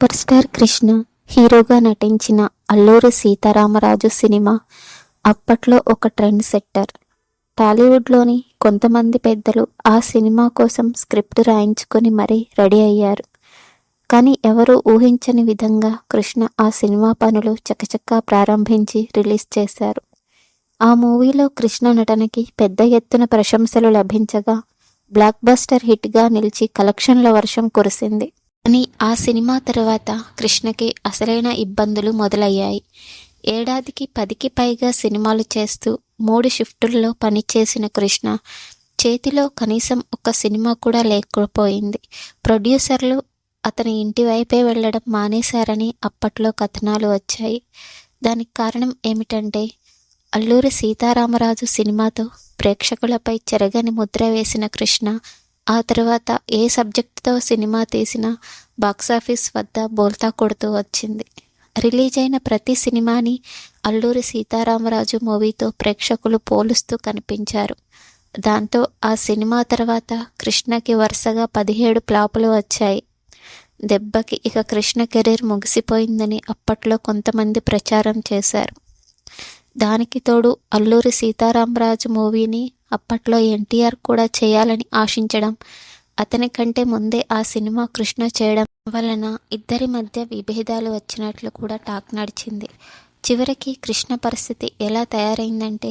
Super star Krishna హీరోగా నటించిన Alluri Sitaramaraju cinema అప్పట్లో ఒక ట్రెండ్ సెట్టర్. టాలీవుడ్లోని కొంతమంది పెద్దలు ఆ సినిమా కోసం స్క్రిప్ట్ రాయించుకొని మరీ రెడీ అయ్యారు. కానీ ఎవరూ ఊహించని విధంగా కృష్ణ ఆ సినిమా పనులు చకచకా ప్రారంభించి రిలీజ్ చేశారు. ఆ మూవీలో కృష్ణ నటనకి పెద్ద ఎత్తున ప్రశంసలు లభించగా బ్లాక్ బస్టర్ హిట్గా నిలిచి కలెక్షన్ల వర్షం కురిసింది. కానీ ఆ సినిమా తర్వాత కృష్ణకి అసలైన ఇబ్బందులు మొదలయ్యాయి. ఏడాదికి పదికి పైగా సినిమాలు చేస్తూ మూడు షిఫ్టుల్లో పనిచేసిన కృష్ణ చేతిలో కనీసం ఒక సినిమా కూడా లేకపోయింది. ప్రొడ్యూసర్లు అతని ఇంటి వైపే వెళ్ళడం మానేశారని అప్పట్లో కథనాలు వచ్చాయి. దానికి కారణం ఏమిటంటే అల్లూరి సీతారామరాజు సినిమాతో ప్రేక్షకులపై చెరగని ముద్ర వేసిన కృష్ణ ఆ తర్వాత ఏ సబ్జెక్ట్తో సినిమా తీసినా బాక్సాఫీస్ వద్ద బోల్తా కొడుతూ వచ్చింది. రిలీజ్ అయిన ప్రతి సినిమాని అల్లూరి సీతారామరాజు మూవీతో ప్రేక్షకులు పోలుస్తూ కనిపించారు. దాంతో ఆ సినిమా తర్వాత కృష్ణకి వరుసగా పదిహేడు ప్లాపులు వచ్చాయి. దెబ్బకి ఇక కృష్ణ కెరీర్ ముగిసిపోయిందని అప్పట్లో కొంతమంది ప్రచారం చేశారు. దానికి తోడు అల్లూరి సీతారామరాజు మూవీని అప్పట్లో ఎన్టీఆర్ కూడా చేయాలని ఆశించడం అతని కంటే ముందే ఆ సినిమా కృష్ణ చేయడం వలన ఇద్దరి మధ్య విభేదాలు వచ్చినట్లు కూడా టాక్ నడిచింది. చివరికి కృష్ణ పరిస్థితి ఎలా తయారైందంటే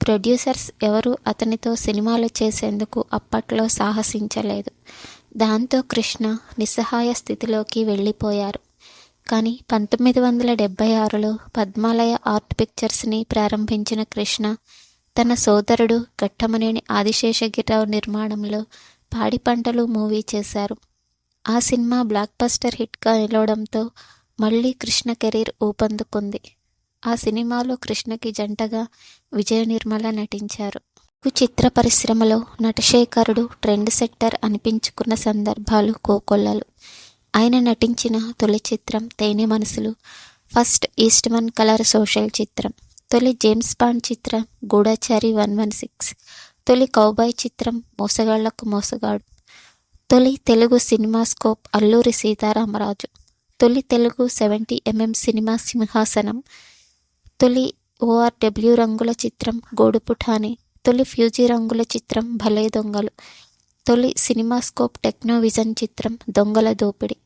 ప్రొడ్యూసర్స్ ఎవరు అతనితో సినిమాలు చేసేందుకు అప్పట్లో సాహసించలేదు. దాంతో కృష్ణ నిస్సహాయ స్థితిలోకి వెళ్ళిపోయారు. కానీ పంతొమ్మిది వందల డెబ్బై ఆరులో పద్మాలయ ఆర్ట్ పిక్చర్స్ని ప్రారంభించిన కృష్ణ తన సోదరుడు ఘట్టమనేని ఆదిశేషగిరిరావు నిర్మాణంలో పాడి పంటలు మూవీ చేశారు. ఆ సినిమా బ్లాక్ బస్టర్ హిట్గా నిలవడంతో మళ్ళీ కృష్ణ కెరీర్ ఊపందుకుంది. ఆ సినిమాలో కృష్ణకి జంటగా విజయ నిర్మల నటించారు చిత్ర పరిశ్రమలో నటశేఖరుడు ట్రెండ్ సెట్టర్ అనిపించుకున్న సందర్భాలు కోకొల్లలు. ఆయన నటించిన తొలి చిత్రం తేనె మనసులు ఫస్ట్ ఈస్ట్మన్ కలర్ సోషల్ చిత్రం తొలి జేమ్స్ బాండ్ చిత్రం గూఢాచారి వన్ వన్ సిక్స్ తొలి కౌబాయ్ చిత్రం మోసగాళ్ళకు మోసగాడు తొలి తెలుగు సినిమా స్కోప్ అల్లూరి సీతారామరాజు తొలి తెలుగు సెవెంటీ ఎంఎం సినిమా సింహాసనం తొలి ఓఆర్డబ్ల్యూ రంగుల చిత్రం గోడుపుఠాని తొలి ఫ్యూజీ రంగుల చిత్రం భలే దొంగలు తొలి సినిమాస్కోప్ టెక్నోవిజన్ చిత్రం దొంగల దోపిడి.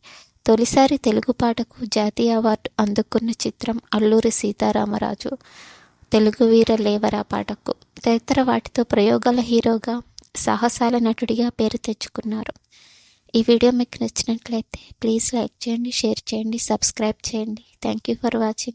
తొలిసారి తెలుగు పాటకు జాతీయ అవార్డు అందుకున్న చిత్రం అల్లూరి సీతారామరాజు. తెలుగు వీర లేవరా పాటకు. తదితర వాటితో ప్రయోగాల హీరోగా సాహసాల నటుడిగా పేరు తెచ్చుకున్నారు. ఈ వీడియో మీకు నచ్చినట్లయితే ప్లీజ్ లైక్ చేయండి షేర్ చేయండి సబ్స్క్రైబ్ చేయండి. Thank you for watching.